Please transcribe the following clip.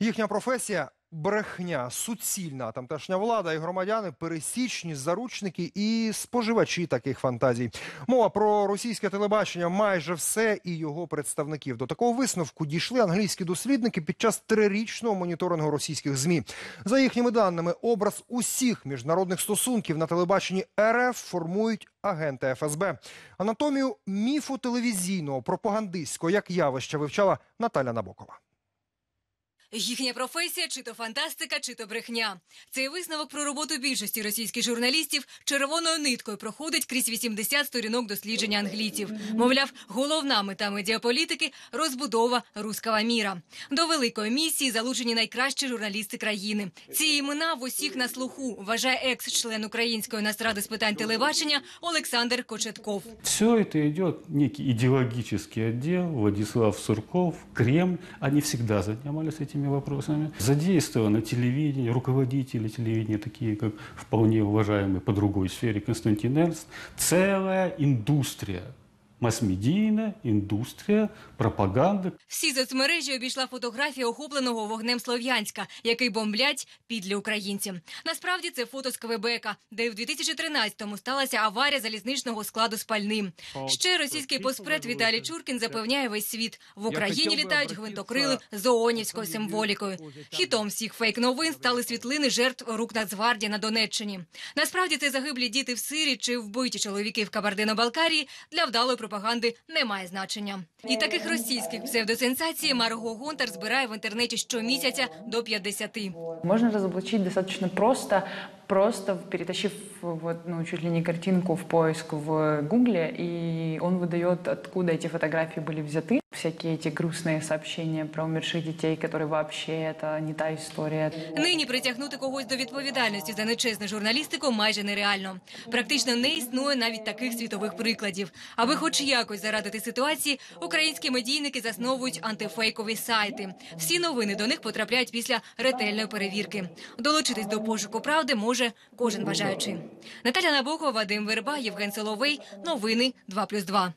Їхня професія брехня, суцільна. Тамтешня влада і громадяни пересічні заручники і споживачі таких фантазій. Мова про російське телебачення майже все і його представників. До такого висновку дійшли англійські дослідники під час трирічного моніторингу російських змі. За їхніми даними, образ усіх міжнародних стосунків на телебаченні РФ формують агенти ФСБ. Анатомію міфу телевізійного пропагандистського як явища вивчала Наталя Набокова. Їхня професія чи то фантастика, чи то брехня. Цей висновок про роботу більшості російських журналістів червоною ниткою проходить крізь 80 сторінок дослідження англійців. Мовляв, головна мета медіаполітики розбудова руского міра. До великої місії залучені найкращі журналісти країни. Ці імена в усіх на слуху вважає екс-член української насради з питань телебачення Олександр Кочетков. Все это идет некий идеологический отдел, Владислав Сурков, Кремль. Они всегда занимались этими вопросами. Задействовано телевидение, руководители телевидения, такие как вполне уважаемый по другой сфере Константин Эрнст. Целая индустрия, масс-медийная индустрия пропаганды, Всі соцмережі обійшла фотографія охопленого вогнем Слов'янська, який бомблять підлі українці. Насправді це фото з Квебека, де в 2013-му сталася аварія залізничного складу з пальним. Ще російський поспред Віталій Чуркін запевняє весь світ: в Україні літають гвинтокрили з оонівською символікою. Хітом всіх фейк-новин стали світлини жертв рук Нацгвардії на Донеччині. Насправді це загиблі діти в Сирі чи вбиті чоловіки в Кабардино-Балкарії для вдалої пропаганди не має значення. І таких російських псевдосенсацій Марго Гонтар збирає в інтернеті щомісяця до 50. Можно разоблачить достаточно просто, просто перетащив вот, ну, чуть ли не картинку в поиск в Гугле, и он выдает, откуда эти фотографии были взяты. Всякие эти грустные сообщения про умерших детей, которые вообще это не та история. Нині притягнути когось до відповідальності за нечесну журналістику майже нереально. Практично не існує навіть таких світових прикладів. Аби хоч якось зарадити ситуації, українські медійники засновують антифейкові сайти. Всі новини до них потрапляють після ретельної перевірки. Долучитись до пошуку правди може кожен бажаючий. Наталя Набокова, Вадим Верба, Євген Соловей. Новини 2+,2.